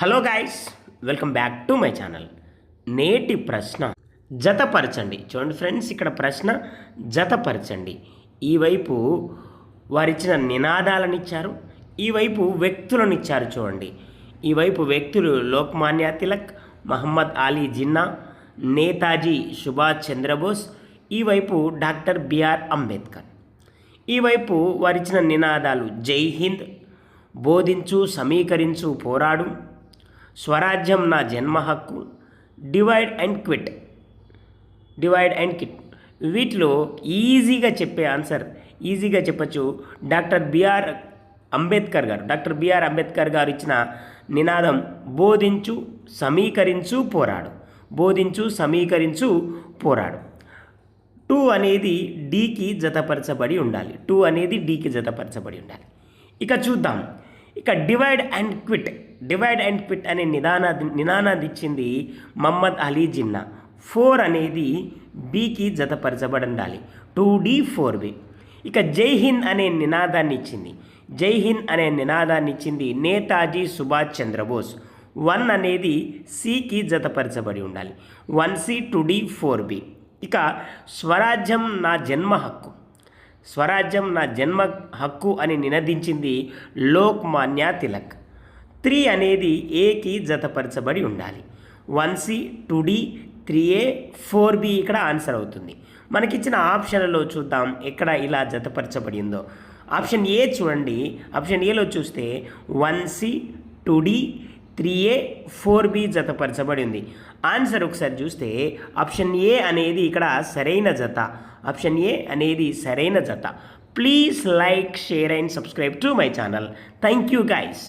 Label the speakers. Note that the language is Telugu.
Speaker 1: Hello guys welcome back to my channel నేటి ప్రశ్న జతపరచండి. చూడండి ఫ్రెండ్స్ ఇక్కడ ప్రశ్న జతపరచండి. ఈ వైపు వారిచ్చిన నినాదాలను ఇచ్చారు ఈవైపు వ్యక్తులను ఇచ్చారు చూడండి. ఈ వైపు వ్యక్తులు లోక్మాన్య తిలక్ మహమ్మద్ అలీ జిన్నా నేతాజీ సుభాష్ చంద్రబోస్ ఈ వైపు డాక్టర్ బిఆర్ అంబేద్కర్. ఈ వైపు వారిచ్చిన నినాదాలు జై హింద్ బోధించు సమీకరించు పోరాడు. స్వరాజ్యం నా జన్మ హక్కు. Divide and quit divide and quit వీటిలో ఈజీగా చెప్పే ఆన్సర్ ఈజీగా చెప్పచ్చు డాక్టర్ బిఆర్ అంబేద్కర్ గారు. డాక్టర్ బిఆర్ అంబేద్కర్ గారు ఇచ్చిన నినాదం బోధించు సమీకరించు పోరాడు. బోధించు సమీకరించు పోరాడు. టూ అనేది డీకి జతపరచబడి ఉండాలి. టూ అనేది డీకి జతపరచబడి ఉండాలి. ఇక చూద్దాం. ఇక divide and quit. Divide and quit అనే నిదానా నినానాది ఇచ్చింది మహమ్మద్ అలీ జిన్నా. ఫోర్ అనేది బీకి జతపరచబడి ఉండాలి టూ డి ఫోర్ బి ఇక జై హింద్ అనే నినాదాన్ని ఇచ్చింది. జై హింద్ అనే నినాదాన్ని ఇచ్చింది నేతాజీ సుభాష్ చంద్రబోస్. వన్ అనేది సికి జతపరచబడి ఉండాలి. One C two D four B. ఇక స్వరాజ్యం నా జన్మ హక్కు. స్వరాజ్యం నా జన్మ హక్కు అని నినదించింది లోక్మాన్య తిలక్. త్రీ అనేది ఏకి జతపరచబడి ఉండాలి. One C two D three A four B ఇక్కడ ఆన్సర్ అవుతుంది. మనకిచ్చిన ఆప్షన్లలో చూద్దాం ఎక్కడ ఇలా జతపరచబడిందో. ఆప్షన్ ఏ చూడండి. ఆప్షన్ ఏలో చూస్తే one C two D three A four B జతపరచబడి ఉంది. ఆన్సర్ ఒకసారి చూస్తే ఆప్షన్ ఏ అనేది ఇక్కడ సరైన జత. ఆప్షన్ ఏ అనేది సరైన జత. Please like share and subscribe to my channel. Thank you guys